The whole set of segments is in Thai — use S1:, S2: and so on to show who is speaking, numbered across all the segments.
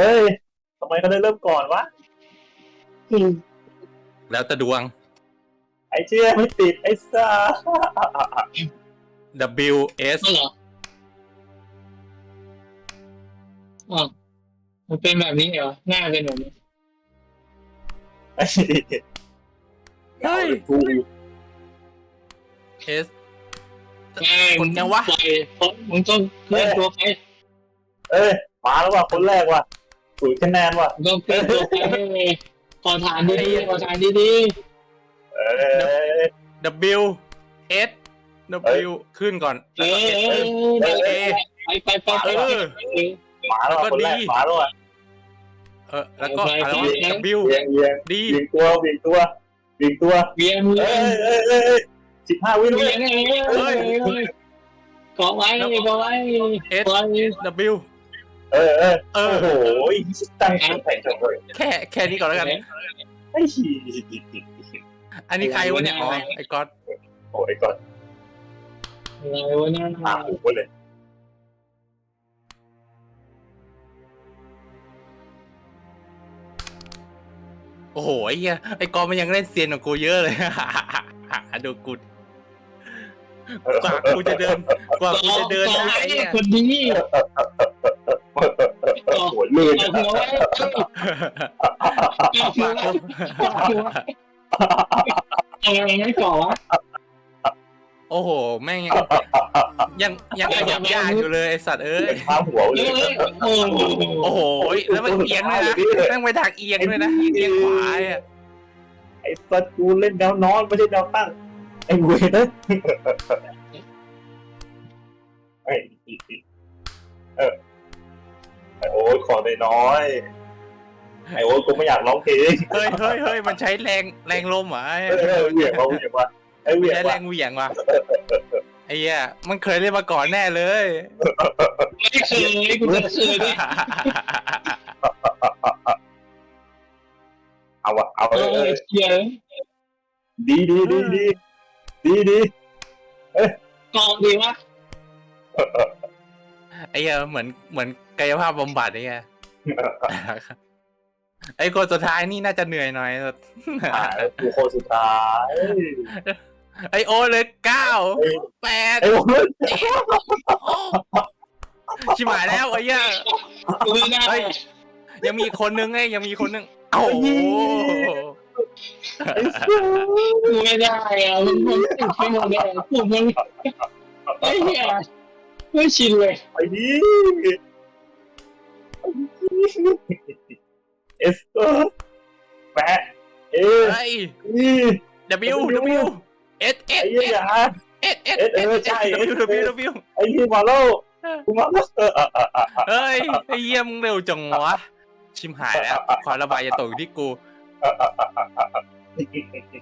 S1: เอ้ยทำไมเขาได้เริ่มก่อนวะ
S2: แล้วแต่ดวง
S1: ไอ้เชี่ยไม่ติดไอ้ซ่า
S2: W S
S3: ไม่เหรออ๋อมันเป็นแบบนี้เหรอ หน้าเป็นแบบนี้
S1: ไอ้
S2: เฮ้ย
S1: กู
S2: S
S3: แม่ง
S2: คนยังวะ
S3: ปล่อยเพราะมึงต้องเคลื่อนตัวไป
S1: เอ้ยมาแล้วว่ะคนแรกว่ะ ศูนย์คะแนนว่ะ
S3: มึงต้องเคลื่อนตัวไปให้เลยขอทานดีๆขอทานดี
S1: เอ้ย
S2: W S W ขึ้นก่อน
S3: ๆเออเออเออ
S2: เอ
S3: ไปไปไปไป
S2: เอ
S3: ไป
S2: อ
S1: มาแล้วว่ะ
S2: แล้วก็
S1: คนแรก
S2: ดี
S1: มาแล้วว่ะ
S2: เออแล้วก็
S3: ไป
S2: อะไร
S3: ไป
S2: วะ
S3: ไป
S2: W
S1: เวียงเวียง
S2: D
S1: เวียงตัวเวียงตัวเวียงตัว
S3: เวียนเวี
S1: เอ้
S3: ย
S1: ย
S3: น
S1: เอ้ยเอ้ยเอ้ยสิบห้าวิ
S3: เวี
S1: เลย
S3: ยนเอ้ยเอ้ยเกาะไว้เกาะไว้
S2: S
S3: ไว้
S2: W
S1: เออเออ
S2: เอ
S1: โอ้
S2: อ
S1: โหตั้งใจจังเลย
S2: แค่แค่นี้ก่อนแล้วกัน
S1: ไอ้ขี้
S2: อันนี้ใครวะเนี่ยอ๋อไอ้ก๊อต
S1: โอ้ยก่อน
S3: อะไรวะเนี่ย
S1: ตาหูไปเลย
S2: โอ้โหไอ้เหี้ยไอ้ก๊อตมันยังเล่นเซียนกว่ากูเยอะเลยดูกูกว่ากูจะเดินกว่ากูจะเดินได้ไอ้เนี่ย
S3: คนนี้
S1: โอ้โหลื่น
S3: เอาหัวไว้เอาหัวไว้เอาหัวเอาอะไรไม่ก่อวะ
S2: โอ้โห แม่งยังยังยังขยับยากอยู่เลยไอ้สัตว์เอ้ย
S1: ข้ามหัวเล
S3: เอ้
S1: ย
S3: ยโอ้โห
S2: โอ้โหแล้วมันเอียงด้วยนะแม่งไปทางเอียงด้วยนะเอียงขวาอะ
S1: ไอ้สัตว์กูเล่นแนวนอนไม่ใช่แนวตั้งไอ้เวรไอ้เออ ไอ้โอ๊ตขอน้อยไอ้โอ๊ตกูไม่อยากร้องเพลง
S2: เฮ้ยเฮ้ยเฮ้ยมันใช้แรงแรงลมเหรอไอ้
S1: เออเหวี่ยงว่าเหวี่ยงว่าไอ้เหวี่ยง
S2: ใช้แร
S1: ว่าง
S2: เหวี่ยงว่ะไอ้เหี้ยมันเคยเล่นมาก่อนแน่เลย
S3: ไม่เคยกูจะเคยด้วย
S1: เอาวะเอา
S3: เอ
S1: เอ
S3: อ
S1: อ
S3: เขียน
S1: ดีดีดีดีดีดี
S3: กองดีวะ
S2: ไอ้เหี้ยเหมือนเหมือนกายภาพบำบัดไอ้เหี้ยไอ้คนสุดท้ายนี่น่าจะเหนื่อยหน่อย
S1: อ่ากูคนสุดท้าย
S2: ไอโอเลยเก้าแปด
S1: ไอ้โอ๊ต
S2: โอ้ชิบหายแล้วไอ้เหี้ย
S3: กูไม่ได้
S2: เฮ้ย ยังมีอีกคนนึงไงยังมีอีกคนนึงโอ้โห
S1: ไอ้สัส
S3: กูไม่ได้อะมึงมึงติดไปหมดเลยกูมึงไอ้เหี้ย ไม่ชินเลย
S1: ไอ้ดีเอสเออแปะเอ
S2: เฮ้ย
S1: อี
S2: W W S
S1: ไอ้
S2: S
S1: เหี้ย
S2: S S S
S1: เออใช่
S2: W W W
S1: ไอ้ที่มาแล้วกูมาแล้วเออเออเออเออ
S2: เฮ้ยไอ้เยี่ยมงเร็วจังวะชิมหายแล้วความระบายจะตกอยู่ที่กู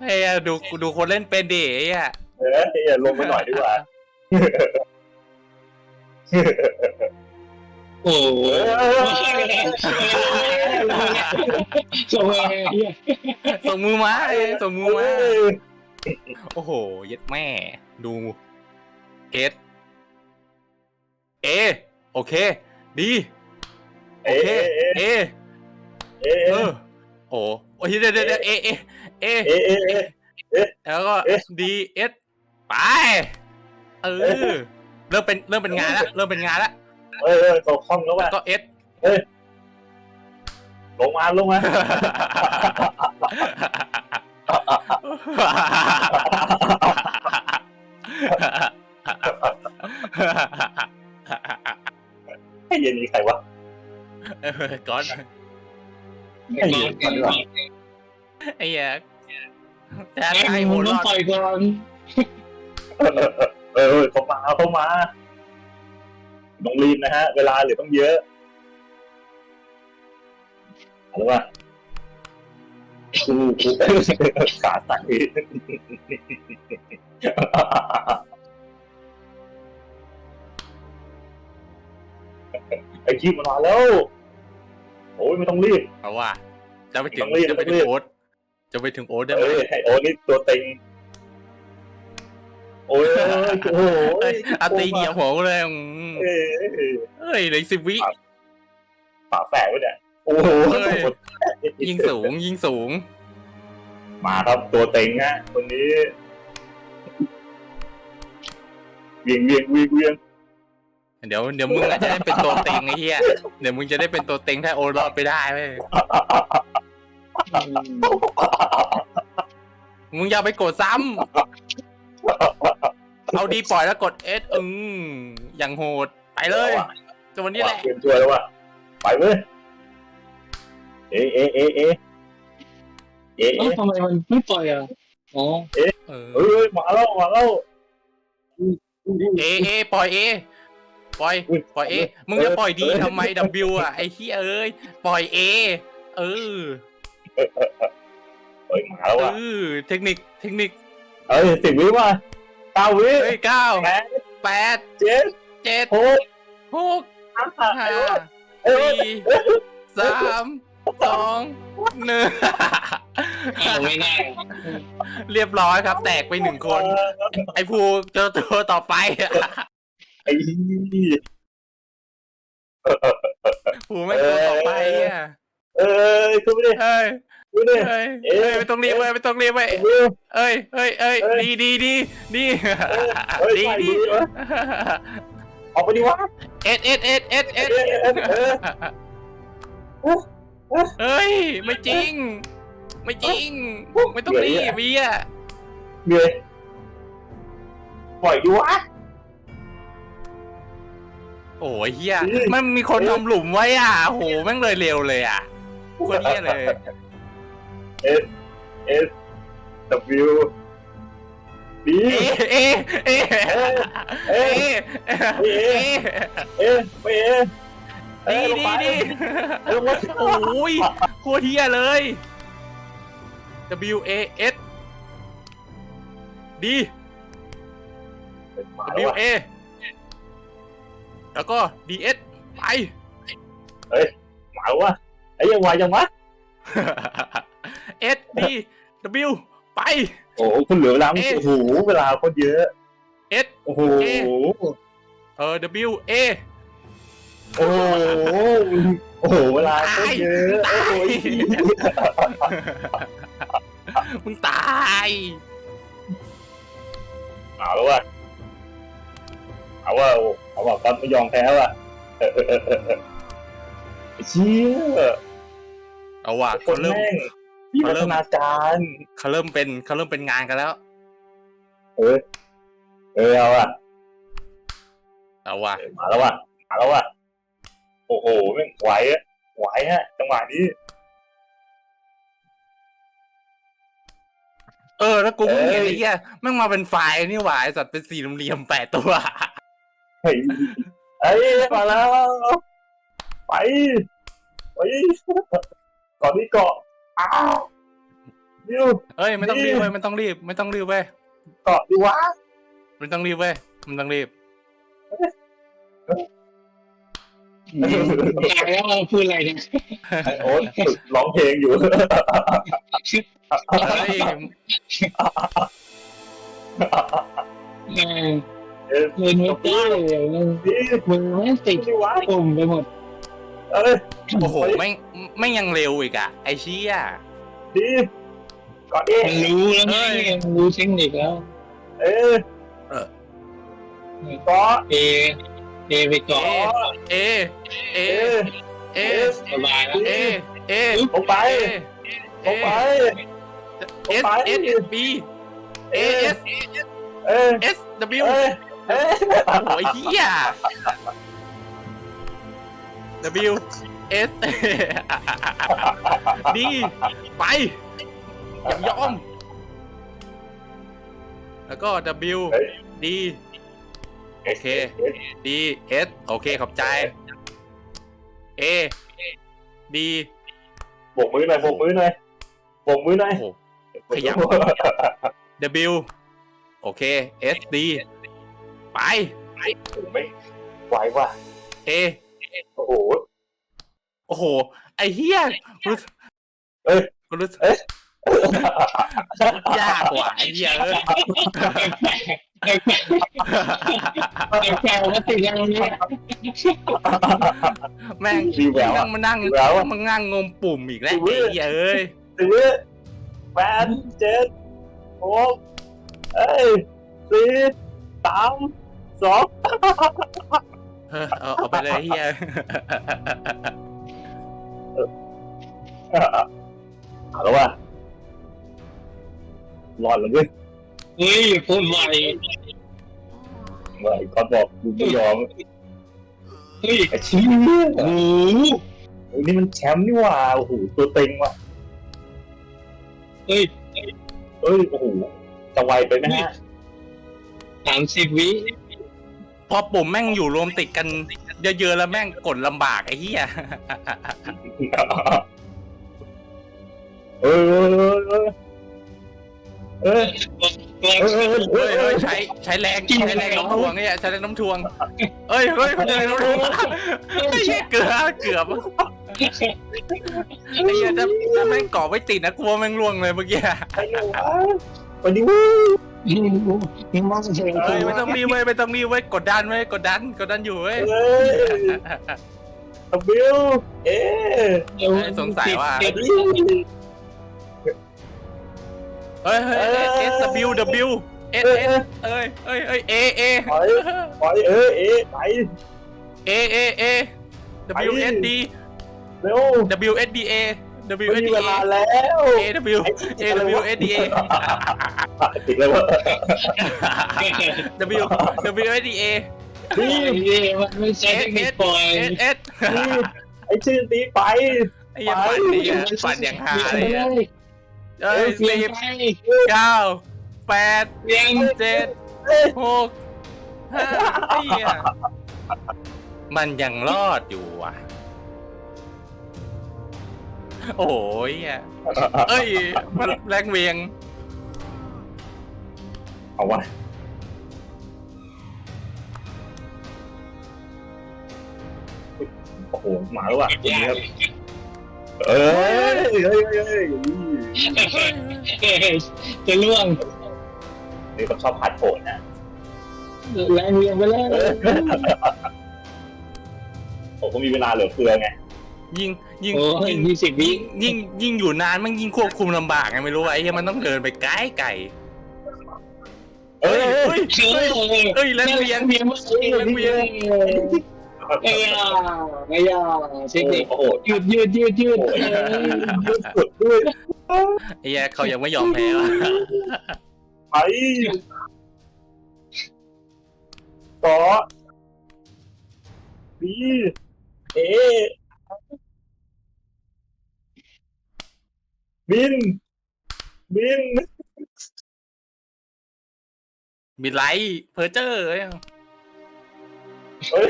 S2: เฮ้ยดูดูคนเล่นเป็นดิไอ้เหี้ย
S1: เออเดี๋ยวลงไปหน่อยดีกว่า
S3: โอ้โหส่งเลยเหี้ย
S2: ส่งมือมาเอ้ยส่งมือมาโอ้โห เย็ดแม่ ดูเอสเอ โอเค ดี
S1: เอเอเอ
S2: เอ
S1: เอ
S2: อโอ้โอ้ยเดี๋ยวเดี๋ยวเอ เอ เอ
S1: เอเอ
S2: แล้วก็ดีเอสไป เออ เริ่มเป็นเริ่มเป็นงานแล้วเริ่มเป็นงานแล้ว
S1: เออเออตกห้องแล้ว
S2: แล้ว
S1: ว่ะ
S2: ก็เอส
S1: ลงมาลงมา ไอ้เย็นนี้ใครวะ
S2: เออก้อน
S1: ไอ้เย็นมันวะ
S2: ไอ้เหี้ยแต่
S3: ไอ้
S2: ไอ้โห
S3: มึง
S2: ร
S3: ต้อง
S2: อด
S3: ปล่อยก่อน
S1: เออ เออเขามาเขามาต้องรีบนะฮะ เวลาเหลือต้องเยอะอะไรวะกูกูขาสั่นไอ้คิวมันมาแล้ว โอ้ยไม่ต้องรีบ
S2: เอาว่าจะไปถึ
S1: ต้
S2: ง
S1: องรีบ
S2: จะไป
S1: ต้องรี
S2: ถึง
S1: บ
S2: โอ๊ตจะไปถึงโอ๊ตได้ไหม
S1: เอ้ยไอโอนี่ตัวเต็ง โอ้ยโอ้โห
S2: เอ้ยอาตีเหยียบหัวกูเลยอืม
S1: เอ้ย
S2: เอ้ยเหลืออกสิบวิ
S1: ฝาแฝดไว้เนี่ยโอ้โห
S2: เฮ้ยยิงสูง ยิงสูง
S1: มาครับตัวเต็งฮะคนนี้เวียงเวียงเวียงเวียง
S2: เดี๋ยวเดี๋ยวมึงอาจจะได้เป็นตัวเต็งไอ้เหี้ยเดี๋ยวมึงจะได้เป็นตัวเต็งถ้าโอรอดไปได้เว้ยมึงอย่าไปกดซ้ำ เอาดีปล่อยแล้วกดเอสอึงอย่างโหดไปเลยจนวันนี้แหละ
S1: เตรียมตัวแล้วว่ะไปเว้ยเอะเอะเอะเอะเอะ
S3: เอ้า
S1: เอะ
S3: ทำไมมันไม่ปล่อยอะอ๋อ
S2: เออ
S1: เฮ้ยมาแล้วมาแล้ว
S2: เอเอปล่อยเอปล่อย
S1: อุ๊ย
S2: ปล่อยเอมึงจะปล่อยดีทำไมดับบิวอะไอ้เหี้ยเอ้ยปล่อยเอเออ
S1: เฮ้ยมาแล้ว
S2: เอ
S1: ว่ะ
S2: อเทคนิคเทคนิค
S1: เอ้ยสิบวิว่ะเก้าวิ
S2: เฮ้ยเก้า
S1: แปด
S2: แปด
S1: เจ็ด
S2: เจ็ด
S1: หก
S2: หก
S1: ห้า
S2: ห้า
S1: เอ้ย
S2: สี่สามสองหนึ่ง
S3: เอาไม่ได้
S2: เรียบร้อยครับ แตกไปหนึ่งคน ไอ้ภูเจอตัวต่อไปอะ
S1: ไอ้
S2: ภูไม่ตัวต่อไปอะ
S1: เอ้ยขึ้นไปดิ
S2: เฮ้ย
S1: ขึ้นไป ดิ
S2: เฮ้ยเอ้ยไม่ต้องรีบเว้ยไม่ต้องรีบเว้ย
S1: เอ้ย
S2: เอ้ยเอ้ยเอ้ย
S1: เอ้ย
S2: ดีดีดีดี
S1: เอ้ย
S2: ดี
S1: ใส่
S2: ดี
S1: มือวะออกไปดิวะ
S2: เอ็ดเอ็ดเอ็ดเอ็ดเอ็ด
S1: เอ้ยเอ้ยเอ้ย
S2: เอ้ยไม่จริง ไม่จริง ไม่ต้องรีบเบีย
S1: เหนื่อยปล่อยดิวะ
S2: โอ้ยเฮีย
S1: อืม
S2: มันมีคนทำหลุมไว้อะโอ้โหแม่งเลยเร็วเลยอะคนเนี้ยเลย
S1: S W D
S2: เอเอเอเอเอ
S1: เอไปเอเอ
S2: ดี
S1: ลง
S2: ดี
S1: ไป
S2: ดี
S1: ลงไป
S2: โอ้ยโคตรเฮียเลย W A S ดี W A แล้วก็ D S ไป
S1: หมาวะไอ้ยังไวจังวะ
S2: S D W ไป
S1: โอ้โหคุณเหลือเวลา
S2: เอ๊ะ
S1: โอ้โหเวลาคนเยอะ
S2: S
S1: โอ้โห
S2: เอ๊ะเออ W A
S1: โอ้โหโอ้โหเวลาคนเยอะ
S2: ตาย
S1: โอ้ย
S2: มึงตาย
S1: เอาแล้ววะเอาว่าเอาว่าตอนไม่ยอมแพ้ว่ะเออเออเออเออเออเชี่ย
S2: เอาว่ะ
S1: ค
S2: เขา
S1: น
S2: เริ่ม
S1: แม่งมีพัฒนาการ
S2: เขาเริ่มเป็นเขาเริ่มเป็นงานกันแล้ว
S1: เออ เออเอาอะ
S2: เอาว่ะ
S1: เออมาแล้วว่ะมาแล้วว่ะโอ้โหแม่งไหวอะไหวฮะ จังหวะนี้
S2: เออ แล้วกูเพิ่งเห็น
S1: เอ้ย
S2: ไอ้เหี้ยแม่งมาเป็นไฟล์นี่หว่าไอสัตว์เป็นสี่เหลี่ยมๆแปดตัว
S1: เฮ้ยเอ้ยมาแล้ว ไปไปก่อนที่เกาะอ้าว นิว
S2: เอ้ยไม่ต้อง
S1: นี่
S2: รีบเว้ยไม่ต้องรีบไม่ต้องรีบเว้ย
S1: เกาะดีวะ
S2: ไม่ต้องรีบเว้ยไม่ต้องรีบ
S3: ตายแล้วเราพูดอะไรเนี่ย
S1: ไอโอ๊ตฝึกร้องเพลงอยู่
S2: เฮ้ย
S3: เออ
S1: เอ้ย
S3: เงินไม่ได้เลยมึง
S1: นี่
S3: มึงไม่ติด
S1: ดีวะ
S3: ปุ่มไปหมด
S1: เอ้ย
S2: โอ้โหแม่งแม่งยังเร็วอีกอะไอเชี่ย
S1: ดีก่อนดิ
S3: มันรู้แล้วไง
S2: เฮ้ย
S3: มันรู้เทคนิคแล้ว
S1: เอ้ย
S2: เออ
S1: เกาะ
S3: เอ เอไปก่อน
S2: เอ เอ
S1: เอ้
S2: เอย
S3: สบายแล้ว
S2: เอ เอ
S1: ลงไป
S2: เอ
S1: ลงไป
S2: เอสเอสบีเอส
S1: เอ้ย
S2: เอส W
S1: เอ้ยเอ้ย
S2: โอ้ยเฮีย W S D ไป อย่ายอม แล้วก็ W D โอเค D S โอเค ขอบใจ A D
S1: โบกมือหน่อยโบกมือหน่อยโบกมือหน่อย
S2: โอ้โหขยับ W โอเค S D ไป
S1: ไม่ไหวว่ะ
S2: A
S1: โอ้โห
S2: โอ้โห ไอ้เฮียกูรู้สึก
S1: เอ้ย
S2: กูรู้สึก
S1: เอ้ย
S2: ยากกว่าไอ้เหี้ยเอ้ย
S3: แปลกแปลกแปลกว่าติดยังไง
S2: แม่ง
S1: มีแวว
S2: นั่
S1: อะ
S2: งมานั่ง
S1: มีแววอะ
S2: มานั่งงมปุ่มอีกแล้ว
S1: มี
S2: ไอ้
S1: แวว
S2: เหี้ยเอ้ย
S1: สี่แปดเจ็ดหกเอ้ยสี่สามสอง
S2: เออเอาเอาไปเลยไอ้เหี้ย
S1: เอาแล้วว่ะรอดแล้วเว้ย
S3: เฮ้ยพูดใหม่
S1: เมื่อไอ้ก๊อตบอกกูไม่ยอม
S3: เฮ้ย
S1: ไอ้ชี้
S3: โอ้โห
S1: โอ้ยนี่มันแชมป์นี่หว่าโอ้โหตัวเต็งว่ะ
S3: เฮ้ย
S1: เอ้ยโอ้โหจะไวไปไหมฮะ
S3: สามสิบวิ
S2: พอปุ่มแม่งอยู่รวมติดกันเยอะๆแล้วแม่งกดลำบากไอ้เหี้ย
S1: เออเออเออเออเฮ้
S2: ยเฮ้ยใช้ใช้แรงใช้แรงน้ำทวงเนี่ยใช้แรงน้ำทวงเอ้ยเฮ้ยใช้แรงน้ำทวงไอ้เหี้ยเกือบเกือบไอ้เหี้ยถ้าถ้าแม่งเกาะไม่ติดนะกลัวแม่งล่วงเลยเมื่อกี้
S1: ใครอ ยู่วะวันนี้วู้
S3: นี่มันจะเป็น
S2: เฮ้ยไม่ต้องรีบเว้ยไม่ต้องรีบเว้ยกดดันเว้ยกดดันกดดันอยู่เว้ย
S1: เอ้ยบิวเอ๊ะ
S2: สงสัยว่า
S1: เอ็ด
S2: เฮ้ยเฮ้ย S W W S
S1: เอ
S2: S
S1: อ
S2: เอ้ยเอ้ยเอ้ย A A
S1: ปล่อยปล่อยเออเอ๊ะไป
S2: A A A W S D
S1: เร็ว
S2: W S D A W
S1: ไม่
S2: S
S1: มี
S2: D
S1: เว
S2: A
S1: ลาแล้ว
S2: A W A W S D A
S1: ติดแล้วว่า
S2: W W S D A
S3: นี่มันไม่ใช่เทคนิคปล่อย
S2: S S
S1: ไอ้ชื่อตีไป
S2: ไอ้เหี้ยังฝันดิฝันอย่างฮาเลยอะเอ้ย
S3: เปลี่ย
S2: สิ
S3: น
S2: บ
S3: ไป
S2: เก้าแปด
S3: เปลี่ยน
S2: เจ็ด
S1: เอ้ย
S2: หกห้าไอ้เหี้ยมันยังรอดอยู่อะ โอ้ยอะเอ้ยมันแรงเวียง
S1: เอาวะโอ้โหมาแล้วว่ะคนนี้ครับเอ้ยเฮ้ยเฮ้ยเฮ้ย
S3: จะล่วง
S1: นี่เขาชอบพัดโผล่นะ
S3: แรงเวียงไปแล้ว
S1: ผมก็มีเวลาเหลือเฟือไง
S2: ยิ่งยิ่ง
S3: โอ้ย
S2: ยิ่ง
S3: ยี่สิบวิ
S2: ยิ่งยิ่งอยู่นานมันยิ่งควบคุมลำบากไงไม่รู้ไอ้เหี้ยมันต้องเดินไปไกลไกล
S1: เอ้ย
S2: เฮ้ย
S3: เฮ้ย
S2: เฮ้ยแรงเวียง
S3: เวียงมาเวียงเอ้ยไอ้ยาเทคนิค
S1: โอ้โห
S3: ยืดยืดยืดยืด
S1: ยืดสุดด้วย
S2: ไอ้เหี้ยเขายังไม่ยอมแพ้ว่ะ
S1: ไปต่อบีเอ บิน บิน
S2: มีไลท์เพอร์เจอร์เอ้ย
S1: เฮ้ย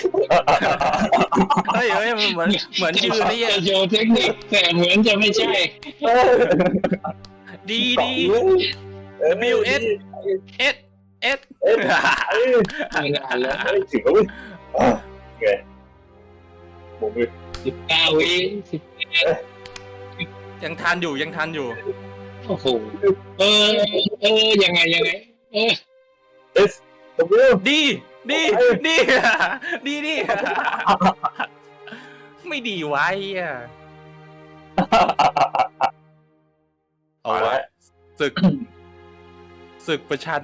S2: เฮ้ยเฮ้ยมันเหมือนเหมือนยืนนี่
S3: จะโชว์เทคนิคแต่เหมือนจะไม่ใช่
S2: ดีดี
S1: W
S2: S S S
S1: เอ้ยเอ้ย
S3: ไม่นานแล้ว
S1: เอ้ยถึงแล้วเว้ยอะไงบุกมือ
S3: สิบเก้าวิสิบ
S2: ยังทันอยู่ยังทันอยู่
S3: โอ้โหเออเออยังไงยังไง เออ
S1: S W
S2: ดีดีดีดีดีไม่ดีไว้อะเอาวะศึกศึกประชัน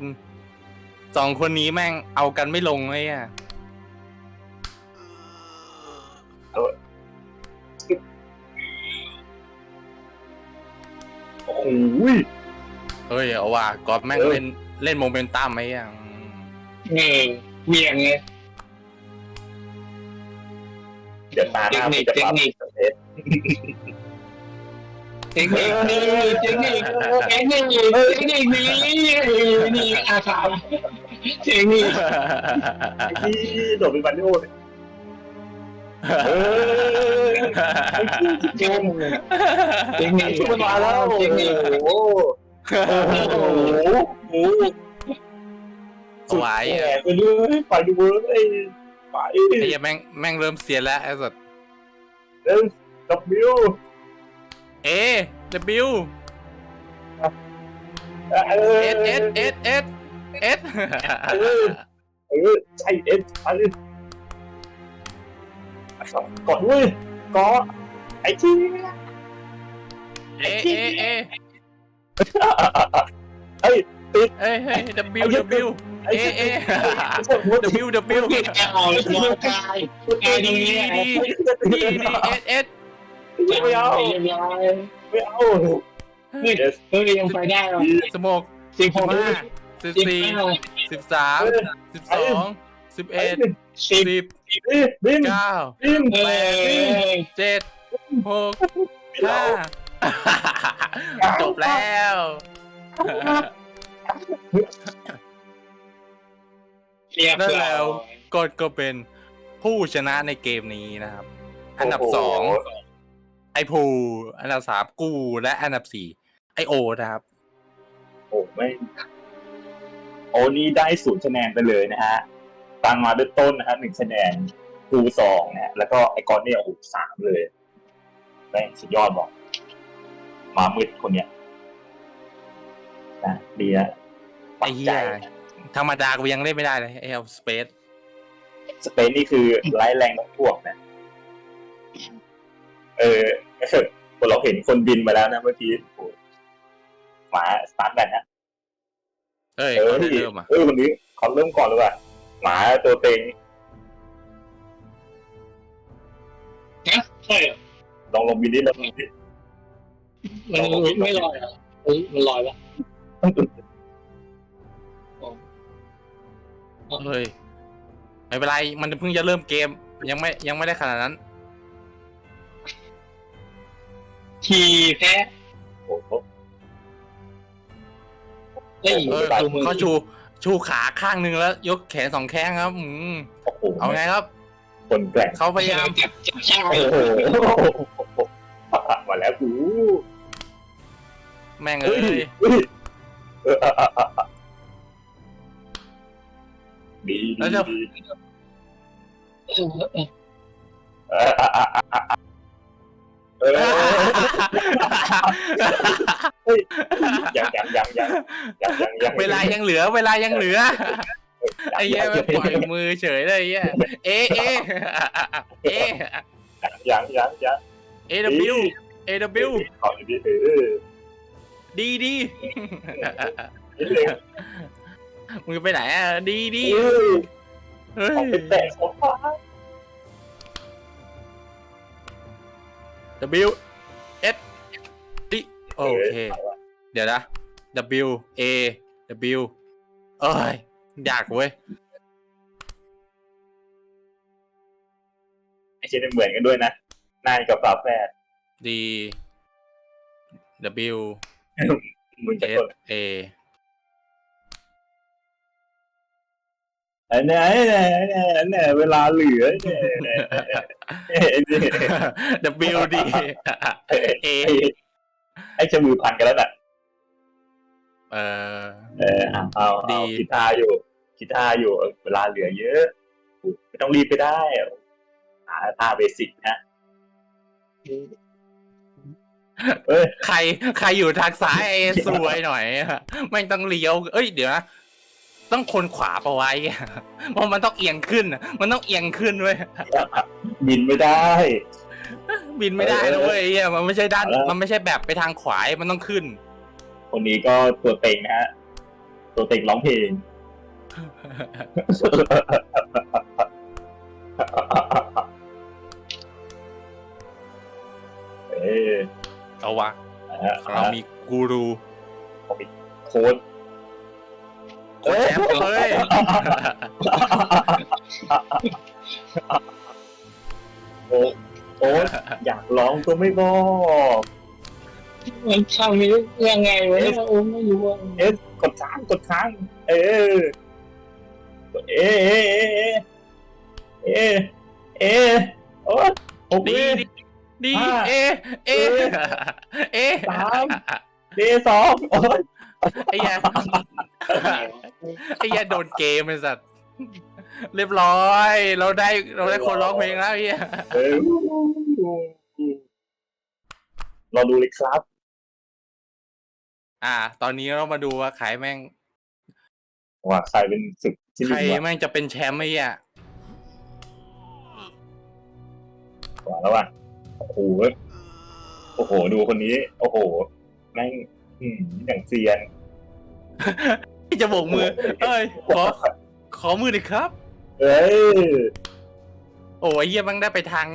S2: สองคนนี้แม่งเอากันไม่ลงเลยอะ
S1: โอ้โห
S2: เฮ้ยเอาว่ะกอล์ฟแม่งเล่นเล่นโมเมนตัมไหมอะ
S3: เออเวียงไง
S1: เดี๋ยวตาหน้า
S3: เทคนิ
S1: พี่
S3: ค
S1: จะปรับ
S3: เทคนิค
S1: เทส
S3: เทคนิคนี่เทคนิคเทคนิคเทคนิคนี้นี่อาคาเทคนิค
S1: ที่โดดเป็นบันโดเลย เออ
S3: เทคนิคเทคนิค
S1: มันมาแล้ว
S3: เทคนิค
S1: โอ้โหโอ้โหโอ้โห
S2: เอาไว้
S1: แห
S2: อะ
S1: ไปเลยไปดูเวิร์กไป
S2: ไอ้เหี้ยแม่งแม่งเริ่มเสียแล้วไอ้สัส
S1: เร็ว W
S2: A W
S1: เออ
S2: เอสเอสเอสเอสเอส
S1: เออเออใช่เอ็ดเออ กดด้วยกอไอ้ที่
S2: เอเอเอ
S1: เฮ้ย
S2: เอ้ยเฮ้ย W W
S1: ไอ้
S2: เอ
S1: ที่
S2: เอ
S1: ไม่ใช่หัว
S2: W W
S3: เกลียดออกเลยกายกายตรงนี้
S2: ดีดีดีเอสเอส
S1: ไม่เอา
S3: เรียบร้อย
S1: ไม่เอา
S3: เฮ้ยเฮ้ยยังไปได้หรอ
S2: สโมก
S3: สิบห
S2: สิบ
S3: ก
S2: ห้าสิบ
S3: สิบ
S2: สี่
S3: ห้า
S2: สิบสามสิบสอง สิบเอ็ด
S3: สิบ
S2: สิบ
S1: บิน
S2: เก้า
S1: บิน
S3: เอ้ย
S2: เจ็ดหกห้าจบแล้ว
S3: เรียบ
S2: นั่น
S3: ร้
S2: แล้
S3: อ
S2: ว
S3: ย
S2: ก็ก็เป็นผู้ชนะในเกมนี้นะครับ อันดับสองไอภูอันดับสามกูและอันดับสี่ไอโอนะครับ
S1: โอ้ไม่โอ้นี่ได้ศูนย์คะแนนไปเลยนะฮะ ตังมาด้วยต้นนะฮะหนึ่งคะแนนครูสองนะฮะแล้วก็ไอ้กอนเนี่ยโอ้โหสามเลยแม่งสุดยอดบอกหมามืดคนเนี้ยนะดีนะปั
S2: ไอ้
S1: ก
S2: เหี้
S1: ใจ
S2: ยธรรมดากูยังเล่นไม่ได้เลยเอลสเปซ
S1: สเปนนี่คือไร้แรงทั้งพวกนะ เออเราเห็นคนบินมาแล้วนะเมื่อกี้โอ้โหหมาสตาร์ทแบนนะ
S2: เอ้ย
S1: เออ
S2: เขาได้
S1: พี่
S2: เริ่มอะ
S1: เออวันนี้เขาเริ่มก่อนเลยว่ะ หมาตัวเต็ง
S3: นะใช่เหรอ
S1: ลองลงบินดิลองลงบินดิ
S3: มันไม่ลอยเหรอเฮ้ยมันลอยปะ
S2: เฮ้ยไม่เป็นไร มันเพิ่งจะเริ่มเกม ยังไม่ยังไม่ได้ขนาดนั้น
S3: ทีแพ้
S1: โอ้โห
S3: เฮ้ย
S2: เออ
S3: ดูมือ
S2: เขาชู ชูขาข้างหนึ่งแล้ว ยกแขนสองแข้งครับอืม
S1: โอ้โห
S2: เอาไงครับ
S1: คนแกร่ง
S2: เขาพยายาม
S3: จับจับช่าง
S1: โอ้โหมาแล้วกู
S2: แม่ง
S1: เฮ้
S2: เอ้
S1: ย
S2: ย
S1: เฮ้ยเออดีดีดี
S3: เออเออ
S1: เออ ยังยังยังยังยังยังยัง
S2: เวลายังเหลือ เวลายังเหลือไอ้เหี้ยมันปล่อยมือเฉยเลยไอ้เหี้ยเอเอเอ
S1: ยังยังยัง
S2: เอ W A W
S1: ขอดีเออ
S2: ดีดี
S1: นิดนึง
S2: มึงไปไหนอะดีดี
S1: เออ
S2: เฮ้
S1: ขอเป็น
S2: ย
S1: แตะสองฟ้า
S2: W S D โอเค เดี๋ยวนะ W A W เอ้ยยากเว้ย
S1: ไอ้เช่นเหมือนกันด้วยนะนายกับฝาแฝด
S2: D W
S1: มึงจะ
S2: S
S1: กด
S2: A
S1: อันไหนไหนไหนไหนเวลาเหลือเนี่ยเนี่ยเนี่ย
S2: W D A
S1: ไอ้ไอ้จะมือพันกันแล้วน่ะ
S2: เออ
S1: เออเอาเอา
S2: ดี
S1: เอากีตาร์อยู่กีตาร์อยู่เวลาเหลือเยอะไม่ต้องรีบไปได้หาท่าเบสิกนะเอ้ย
S2: ใครใครอยู่ทางซ้ายไอ้สวยหน่อยไม่งต้องเลี้ยว เอ้ยเดี๋ยวนะ ต้องคนขวาปะไว้เพราะมันต้องเอียงขึ้น มันต้องเอียงขึ้นเว้ย
S1: บินไม่ได้
S2: บินไม่ได้นะเว้ยไอ้เหี้ยมันไม่ใช่ด้าน
S1: เออ
S2: มันไม่ใช่แบบไปทางขวา มันต้องขึ้น
S1: คนนี้ก็ตัวเต็งนะฮะ ตัวเต็งร้องเพลง เออ
S2: เอาวะ
S1: นะฮะ
S2: เรามีกูรู
S1: โค้ด
S2: โค้ชแชมป์เฮ้ย
S1: โอ้โอ้อยากร้องก็ไม่บอก
S3: มันช่างมียังไงวะเนี่ยโอ้ไม่รู้ว่า
S1: เอ๊ะกดค้างกดค้าง เออกดเอเอเอเอเอโอ้โอ้
S2: ดี
S1: ย
S2: ดีดี
S1: ห้า
S2: เอเอเอ
S1: สามเดสองโอ้ย
S2: ไอ้เหี้ยไอ้เหี้ยโดนเกมไอ้สัตว์เรียบร้อย เราได้เราได้คนร้องเพลงแล้วไอ้เหี้ย
S1: เออรอดูเลยครับ
S2: อ่า ตอนนี้เรามาดูว่าใครแม่ง
S1: ว่าใครเป็นศึกที่ห
S2: ใคร
S1: นึ่งวะ
S2: แม่งจะเป็นแชมป์ไอ้เหี้ย
S1: ว่าแล้วว่ะโอ้โหโอ้โห ดูคนนี้ โอ้โหแม่งอืมอย่างเซียน
S2: ที่จะโบกมือ เอ้ย ขอ ขอมือหน่อยครับ
S1: เอ้ย
S2: โอ้ยไอ้เหี้ยแม่งได้ไปทาง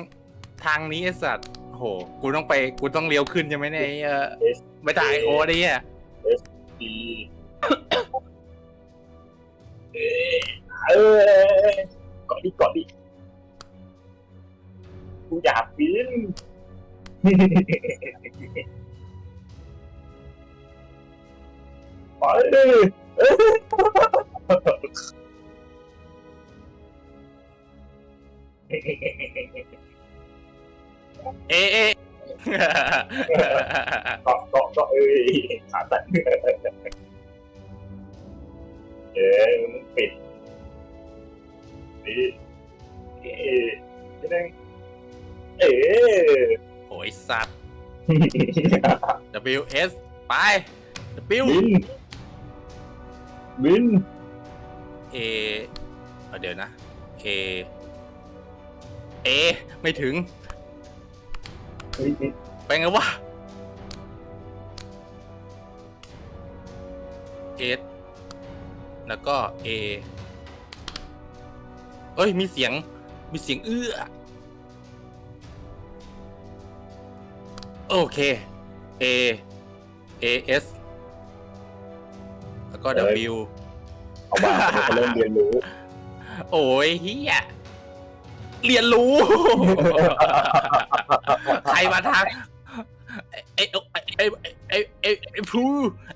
S2: ทางนี้ไอ้สัตว์โห กูต้องไป กูต้องเลี้ยวขึ้นใช่ไหมเนี่ยไอ้เออไม่ได้โอ้ยไอ้เหี้ย
S1: ดีเอ้ยเออเกาะดิเกาะดิกูอยากบิน ไปเอ้
S2: เอะเกาะ
S1: เกาะเกาะเอ้ยขาสั่นเอ้ยมันปิดนี่เอ้ยนิดนึงเอ้ย
S2: โอ้ยสัตว์ W S ไป W
S1: บินบิน
S2: A เอาเดี๋ยวนะ A A ไม่ถึงไปไงวะ S แล้วก็ A เอ้ย มีเสียง มีเสียงเอื้อ โอเค A A S แล้วก็ W
S1: เอาบ้าเขาเริ่มเรียนรู้
S2: โอ้ยเฮียเรียนรู้ ใครมาทางไอ้ไอ้ไอ้ไอ้ไอ้ไอ้ภู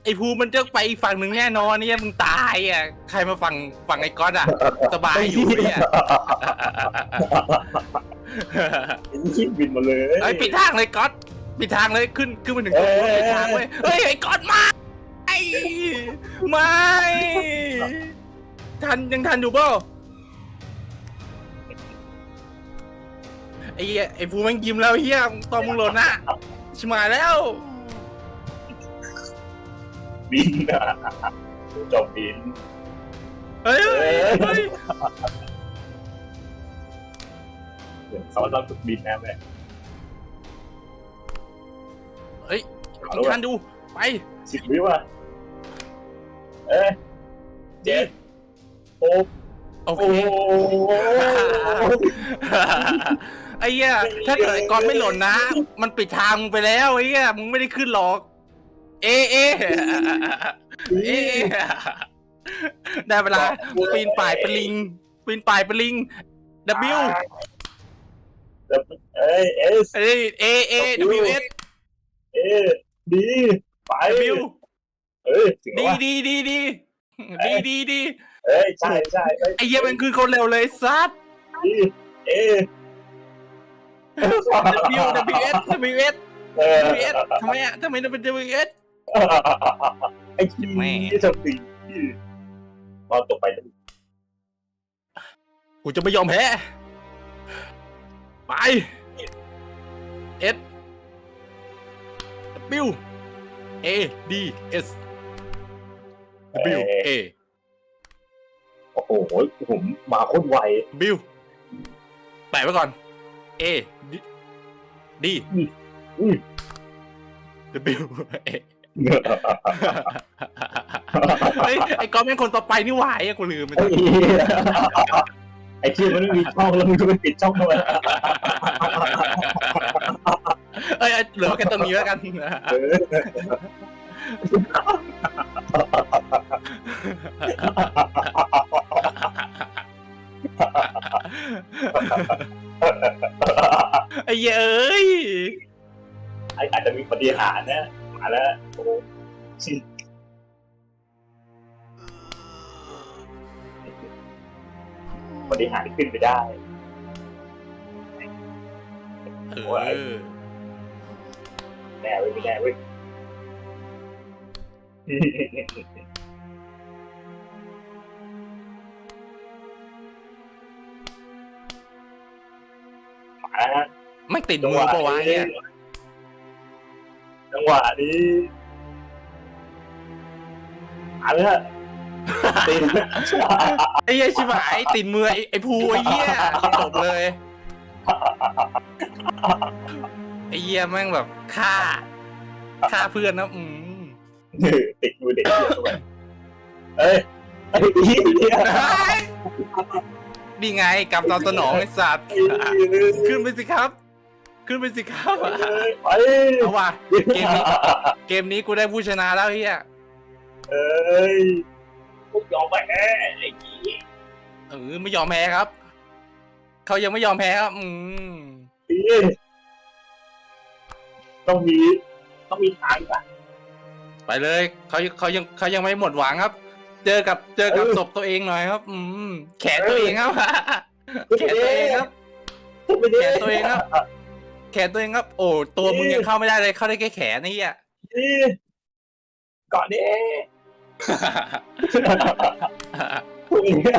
S2: ไอ้ภูมันจะไปอีกฝั่งหนึ่งแน่นอนเนี่ยมึงตายอะใครมาฝั่งฝั่งไอ้ก๊อตอะสบายอยู่เนี่ย
S1: คิดบินมาเลย
S2: ไอ้ยปิดทางเลยก๊อตปิดทางเลยขึ้นขึ้นมาถึงตรงนู้น
S1: เอ้ย
S2: ปิดทางเว้ยเฮ้ยไอ้ก๊อตมา ไอ้ไม่ ทันยังทันอยู่เปล่าไอ้เหี้ยไอ้ภูแมันยิ้มแล้วเฮียตอนมึงหล่นนะชิมาแล้ว
S1: บินอะจบบิน
S2: เฮ้ยเฮ้ยเฮ้ย
S1: เขาต้องฝึกบินนะแม่
S2: เฮ้ย
S1: เอา
S2: ยัง
S1: ละ
S2: ทันดู ไป
S1: สิบวิว่ะ เอ๊ะเจ็ดโอ้
S2: โอ
S1: โอ้
S2: เคไอ้เหี้ยถ้าเกิดไอ้ก๊อตไม่หล่นนะ มันปิดทางมึงไปแล้วไอ้เหี้ยมึงไม่ได้ขึ้นหรอกเอะเอะเอะได้เวลาปีนป่ายเป็นลิง ปีนป่ายเป็นลิง W
S1: เอ้ยเอส
S2: เอ้ย A A W S
S1: เอดีไป
S2: W
S1: เอ้ยถึง
S2: ดี
S1: ว่า
S2: ดีดีดีดีดีดี
S1: เอ้ยใช่ใช่
S2: ไอ้เหี้ยมันคือคนเร็วเลยซัด
S1: ดีเอ
S2: W W S W S
S1: เออ
S2: W S ทำไมอะทำไมมันเป็น W S
S1: ไอ้ที่
S2: แม่
S1: ที่จะตีตอนต่อไปจะ
S2: กูจะไม่ยอมแพ้ ไป S W A D S W A
S1: โอ้โห ผมมาโคตรไว
S2: W แปะไว้ก่อน A D D
S1: อุ้ย
S2: W A เฮ้ยไอ้ก๊อฟเป็นคนต่อไปนี่หวายอะกูลืมไป
S1: ไอ้ไอ้ที่มันไม่มีช่องแล้วมึงก็ไปปิดช่องทำไม
S2: เอ้ยเหลือแค่ตรงนี้แล้วกัน
S1: เออ
S2: ไอ้เหี้ยเอ้ย
S1: ไอ้อาจจะมีปฏิหารย์นะ มาแล้วโอ้ชิปฏิหารย์ขึ้นไปได้
S2: เออ
S1: แน่เว้ยไม่แน่เว้ย
S2: ไม่ติด
S1: จัง
S2: มื
S1: ห
S2: อ
S1: วะ
S2: ปะวะ
S1: นี้
S2: เนี่ย
S1: จังหวะนี้มาเลยฮะติน
S2: ไอ้เหี้ยชิบหายติดมือไอ้ไอ้ภูไอ้เหี้ยจบเลยไอ้เหี้ยแม่งแบบฆ่าฆ่าเพื่อนนะอืม
S1: ติดมือเด็กเหี้ยด้วยเอ้ยไอ้เหี้ย
S2: นี่ไงกำตอนสนองไอ้สัตว์ขึ้นไปสิครับ ขึ้นไปสิครับ
S1: ไป
S2: เอาว่ะเกมนี้เกมนี้กูได้ผู้ชนะแล้วเฮีย
S1: เอ้ยพวกยอมไปแน่ไอ้กี้
S2: เออไม่ยอมแพ้ครับ เขายังไม่ยอมแพ้ครับ อืม
S1: พี่ต้องมีต้องมีทางก่ะ
S2: ไปเลยเขาเขายังเขายังไม่หมดหวังครับ เจอกับเจอกับ
S1: เออ
S2: ศพตัวเองหน่อยครับ อืมแขนตัวเองครับแขนตัวเองครับ
S1: พูดไม่ได้
S2: แขนตัวเองครับแขนตัวเองครับ โอ้ตัวมึงยังเข้าไม่ได้เลยเข้าได้แค่แขนนี่อะ
S1: พี่ก่อนดิพูดอย่างเงี้ย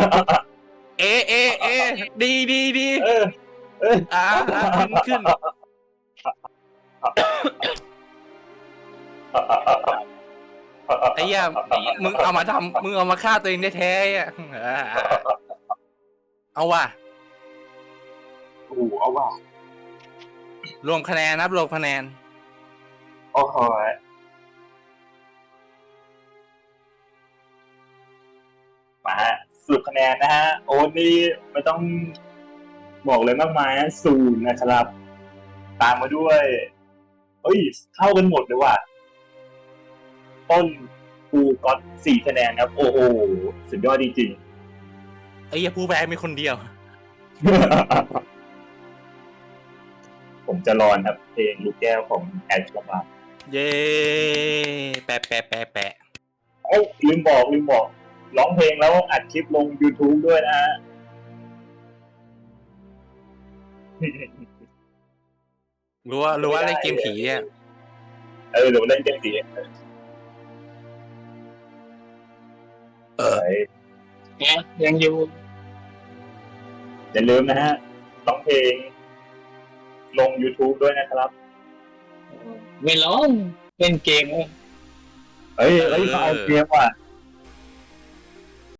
S2: เอเอเอดีดีดี
S1: เออเออ
S2: อ่าอ่าขึ้นขึ้น ไอ้เหี้ยมึงเอามาทำมึงเอามาฆ่าตัวเองได้แท้ๆอะอ่าเอาว่ะ
S1: โอ้โหเอาว่ะ
S2: รวมคะแนนนับรวมคะแนน
S1: โอ้โหมาสรุปคะแนนนะฮะ โอ้นี่ไม่ต้องบอกเลยมากมายนะศูนย์นะครับ ตามมาด้วยเอ้ยเท่ากันหมดเลยว่ะ ต้นปูก็อตสี่คะแนนครับ โอ้โห สุดยอดจริง
S2: ไอ้เหี้ยผู้แพ้มีคนเดียว
S1: ๆ ผมจะรอนครับ เพลงลูกแก้วของแอดชลบา
S2: เย้แปะแปะแปะแปะ
S1: เอ้าลืมบอกลืมบอก ร้องเพลงแล้วอัดคลิปลง YouTube ด้วยนะฮะ
S2: รู้ว่ารู้ว่าเล่นเกมผีอะ
S1: เออเดี๋ยวเล่นเกมสี เออ
S3: เนี่ยยังอยู่
S1: อย่าลืมนะฮะร้องเพลง ลง YouTube ด้วยนะครับ
S3: ไม่ร้องเล่นเกม
S1: เฮ้ยเฮ้ยเขาเอาเกมว่ะ